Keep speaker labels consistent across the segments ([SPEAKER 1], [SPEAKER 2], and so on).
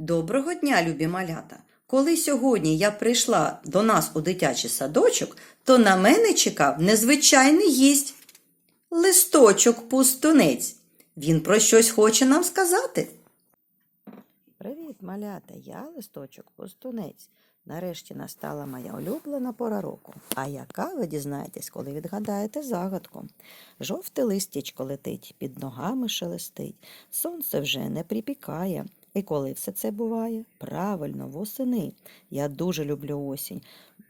[SPEAKER 1] Доброго дня, любі малята! Коли сьогодні я прийшла до нас у дитячий садочок, то на мене чекав незвичайний гість. Листочок пустунець. Він про щось хоче нам сказати.
[SPEAKER 2] Привіт, малята! Я листочок пустунець. Нарешті настала моя улюблена пора року. А яка ви дізнаєтесь, коли відгадаєте загадку? Жовте листячко летить, під ногами шелестить, сонце вже не припікає. І коли все це буває? Правильно, восени. Я дуже люблю осінь,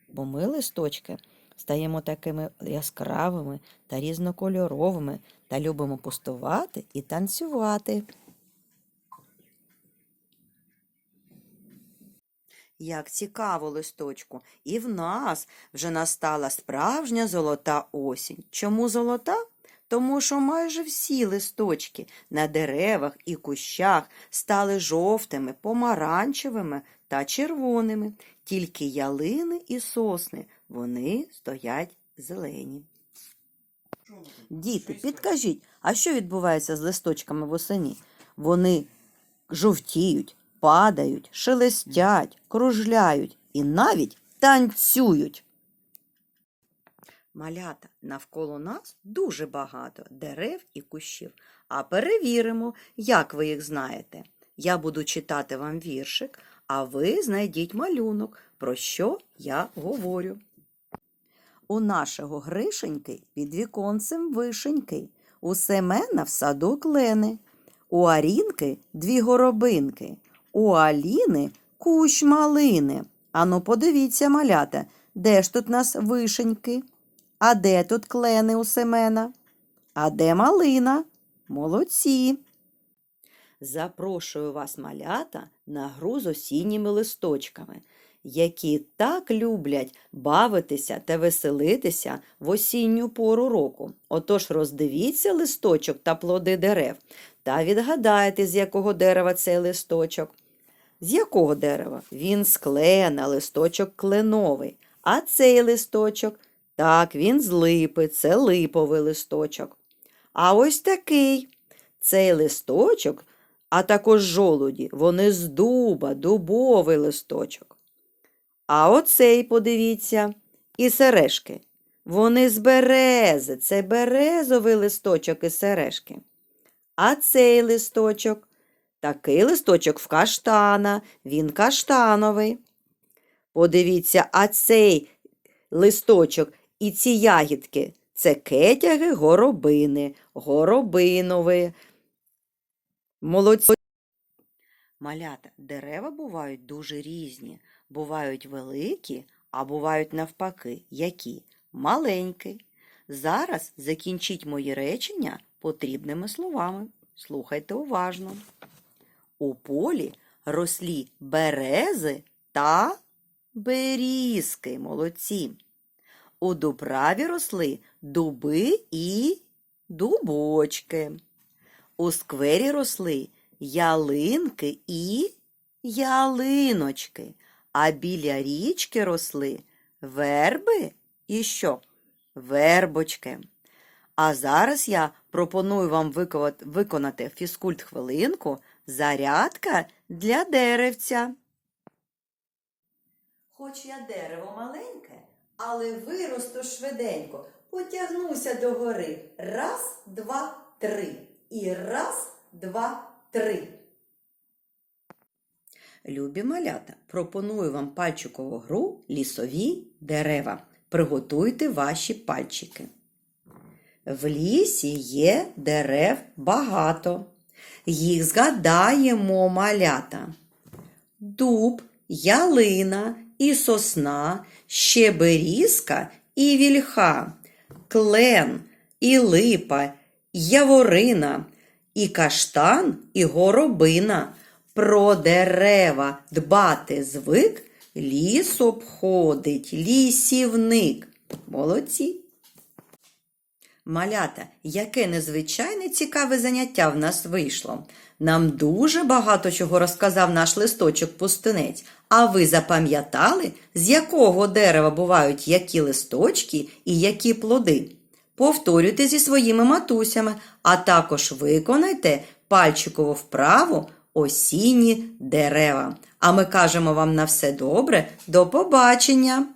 [SPEAKER 2] бо ми листочки стаємо такими яскравими та різнокольоровими та любимо пустувати і танцювати.
[SPEAKER 1] Як цікаво, листочку, і в нас вже настала справжня золота осінь. Чому золота? Тому що майже всі листочки на деревах і кущах стали жовтими, помаранчевими та червоними. Тільки ялини і сосни вони стоять зелені. Діти, підкажіть, а що відбувається з листочками восені? Вони жовтіють, падають, шелестять, кружляють і навіть танцюють. Малята, навколо нас дуже багато дерев і кущів. А перевіримо, як ви їх знаєте. Я буду читати вам віршик, а ви знайдіть малюнок, про що я говорю. У нашого Гришеньки під віконцем вишеньки, у Семена в саду клени, у Арінки дві горобинки, у Аліни кущ малини. Ану, подивіться, малята, де ж тут нас вишеньки? А де тут клени у Семена? А де малина? Молодці. Запрошую вас, малята, на гру з осінніми листочками, які так люблять бавитися та веселитися в осінню пору року. Отож роздивіться листочок та плоди дерев та відгадайте, з якого дерева цей листочок. З якого дерева? Він з клена, листочок кленовий. А цей листочок? Так, він з липи, це липовий листочок. А ось такий. Цей листочок, а також жолуді, вони з дуба, дубовий листочок. А оцей, подивіться, і сережки. Вони з берези, це березовий листочок і сережки. А цей листочок, такий листочок в каштана, він каштановий. Подивіться, а цей листочок і ці ягідки це кетяги горобини, горобинові. Молодці. Малята, дерева бувають дуже різні. Бувають великі, а бувають навпаки, які? Маленькі. Зараз закінчіть мої речення потрібними словами. Слухайте уважно. У полі рослі берези та берізки. Молодці. У дубраві росли дуби і дубочки. У сквері росли ялинки і ялиночки, а біля річки росли верби і що? Вербочки. А зараз я пропоную вам виконати, фізкульт хвилинку зарядка для деревця. Хоч я дерево маленьке, але виросту швиденько, потягнуся до гори. Раз, два, три. І раз, два, три. Любі малята, пропоную вам пальчикову гру лісові дерева. Приготуйте ваші пальчики. В лісі є дерев багато. Їх згадаємо малята. Дуб, ялина і сосна, ще берізка і вільха, клен і липа, яворина, і каштан, і горобина. Про дерева дбати звик, ліс обходить лісівник. Молодці. Малята, яке незвичайне цікаве заняття в нас вийшло. Нам дуже багато чого розказав наш листочок пустинець. А ви запам'ятали, з якого дерева бувають які листочки і які плоди? Повторюйте зі своїми матусями, а також виконайте пальчикову вправу осінні дерева. А ми кажемо вам на все добре. До побачення!